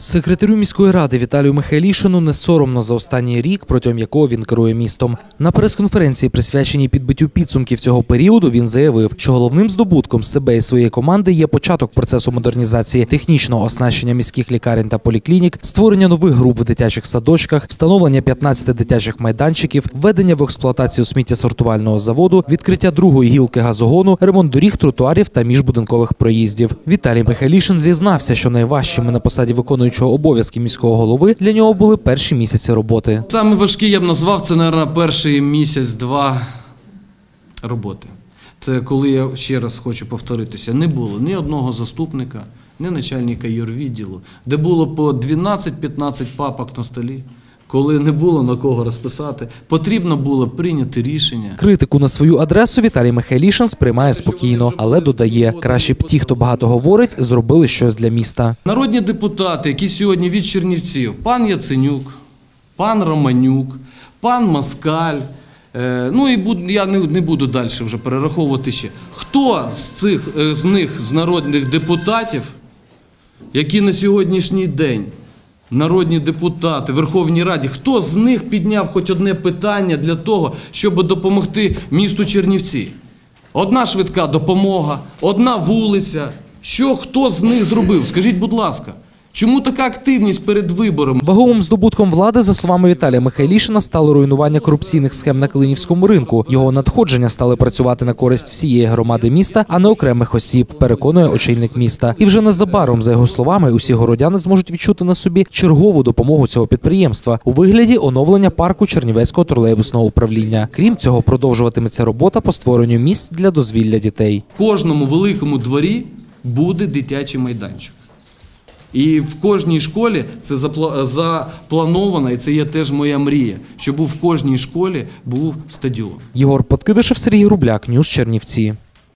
Секретарю міської ради Віталію Михайлішину не соромно за останній рік, протягом якого він керує містом. На прес-конференції, присвяченій підбиттю підсумків цього періоду, він заявив, що головним здобутком себе і своєї команди є початок процесу модернізації, технічного оснащення міських лікарень та поліклінік, створення нових груп в дитячих садочках, встановлення 15 дитячих майданчиків, введення в експлуатацію сміттєсортувального заводу, відкриття другої гілки газогону, ремонт доріг, тротуарів та міжбудинкових проїздів. Віталій Михайлішин зізнався, що найважчими на посаді виконуючого обов'язки міського голови для нього були перші місяці роботи. Саме важкі я б назвав це, мабуть, перший місяць-два роботи. Це коли я ще раз хочу повторитися, не було ні одного заступника, ні начальника юрвідділу, де було по 12-15 папок на столі, коли не було на кого розписати, потрібно було прийняти рішення. Критику на свою адресу Віталій Михайлішин сприймає спокійно, але додає, краще б ті, хто багато говорить, зробили щось для міста. Народні депутати, які сьогодні від Чернівців, пан Яценюк, пан Романюк, пан Маскаль. е, Ну і я не, не буду далі вже перераховувати ще. Хто з цих е, з них, з народних депутатів, які на сьогоднішній день народні депутати Верховній Раді, хто з них підняв хоч одне питання для того, щоб допомогти місту Чернівці? Одна швидка допомога, одна вулиця. Що хто з них зробив? Скажіть, будь ласка, чому така активність перед вибором? Ваговим здобутком влади, за словами Віталія Михайлішина, стало руйнування корупційних схем на Калинівському ринку. Його надходження стали працювати на користь всієї громади міста, а не окремих осіб. Переконує очільник міста. І вже незабаром, за його словами, усі городяни зможуть відчути на собі чергову допомогу цього підприємства у вигляді оновлення парку Чернівецького тролейбусного управління. Крім цього, продовжуватиметься робота по створенню місць для дозвілля дітей. В кожному великому дворі буде дитячий майданчик. І в кожній школі це запла- заплановано, і це є теж моя мрія, щоб в кожній школі був стадіон. Єгор Подкидишев, Сергій Рубляк, Ньюс Чернівці.